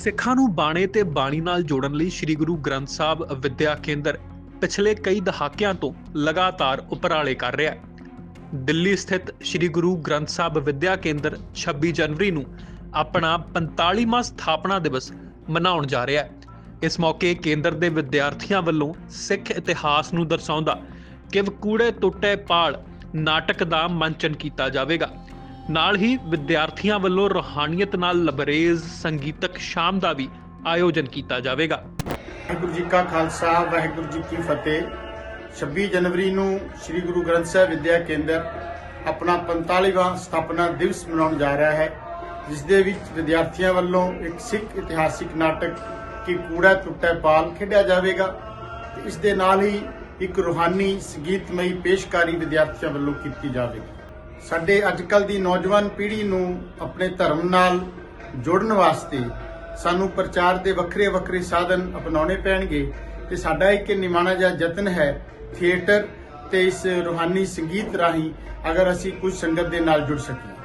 ਸਿੱਖਾਂ ਨੂੰ ਬਾਣੇ ਤੇ ਬਾਣੀ ਨਾਲ ਜੋੜਨ ਲਈ ਸ੍ਰੀ ਗੁਰੂ ਗ੍ਰੰਥ ਸਾਹਿਬ ਵਿਦਿਆ ਕੇਂਦਰ ਪਿਛਲੇ ਕਈ ਦਹਾਕਿਆਂ ਤੋਂ ਲਗਾਤਾਰ ਉਪਰਾਲੇ ਕਰ ਰਿਹਾ ਹੈ। ਦਿੱਲੀ ਸਥਿਤ ਸ੍ਰੀ ਗੁਰੂ ਗ੍ਰੰਥ ਸਾਹਿਬ ਵਿਦਿਆ ਕੇਂਦਰ 26 ਜਨਵਰੀ ਨੂੰ ਆਪਣਾ 45ਵਾਂ ਸਥਾਪਨਾ ਦਿਵਸ ਮਨਾਉਣ ਜਾ ਰਿਹਾ ਹੈ। ਇਸ ਮੌਕੇ ਕੇਂਦਰ ਦੇ ਵਿਦਿਆਰਥੀਆਂ ਵੱਲੋਂ ਸਿੱਖ ਇਤਿਹਾਸ ਨੂੰ ਦਰਸਾਉਂਦਾ ਕਿਵ ਕੂੜੇ ਟੁੱਟੇ ਪਾਲ ਨਾਟਕ ਦਾ ਮੰਚਨ ਕੀਤਾ ਜਾਵੇਗਾ। ਨਾਲ ਹੀ ਵਿਦਿਆਰਥੀਆਂ ਵੱਲੋਂ ਰੋਹਾਨੀਅਤ ਨਾਲ ਲਬਰੇਜ਼ ਸੰਗੀਤਕ ਸ਼ਾਮ ਦਾ ਵੀ ਆਯੋਜਨ ਕੀਤਾ ਜਾਵੇਗਾ। ਵਾਹਿਗੁਰੂ ਜੀ ਕਾ ਖਾਲਸਾ, ਵਾਹਿਗੁਰੂ ਜੀ ਕੀ ਫਤਿਹ। 26 ਜਨਵਰੀ ਨੂੰ ਸ੍ਰੀ ਗੁਰੂ ਗ੍ਰੰਥ ਸਾਹਿਬ ਵਿਦਿਆ ਕੇਂਦਰ ਆਪਣਾ 45ਵਾਂ ਸਥਾਪਨਾ ਦਿਵਸ ਮਨਾਉਣ ਜਾ ਰਿਹਾ ਹੈ, ਜਿਸ ਦੇ ਵਿੱਚ ਵਿਦਿਆਰਥੀਆਂ ਵੱਲੋਂ ਇੱਕ ਸਿੱਖ ਇਤਿਹਾਸਿਕ ਨਾਟਕ ਕੀ ਕੂੜਾ ਟੁੱਟਾ ਪਾਲ ਖੇਡਿਆ ਜਾਵੇਗਾ। ਤੇ ਇਸ ਦੇ ਨਾਲ ਹੀ ਇੱਕ ਰੂਹਾਨੀ ਸੰਗੀਤਮਈ ਪੇਸ਼ਕਾਰੀ ਵਿਦਿਆਰਥੀਆਂ ਵੱਲੋਂ ਕੀਤੀ ਜਾਵੇਗੀ। ਸਾਡੇ ਅੱਜਕੱਲ ਦੀ ਨੌਜਵਾਨ ਪੀੜ੍ਹੀ ਨੂੰ ਆਪਣੇ ਧਰਮ ਨਾਲ ਜੋੜਨ ਵਾਸਤੇ ਸਾਨੂੰ ਪ੍ਰਚਾਰ ਦੇ ਵੱਖਰੇ ਵੱਖਰੇ ਸਾਧਨ ਅਪਣਾਉਣੇ ਪੈਣਗੇ ਤੇ ਸਾਡਾ ਇੱਕ ਨਿਮਾਣਾ ਜਿਹਾ ਯਤਨ ਹੈ ਥੀਏਟਰ ਤੇ ਇਸ ਰੂਹਾਨੀ ਸੰਗੀਤ ਰਾਹੀਂ ਅਗਰ ਅਸੀਂ ਕੁਝ ਸੰਗਤ ਦੇ ਨਾਲ ਜੁੜ ਸਕੀਏ।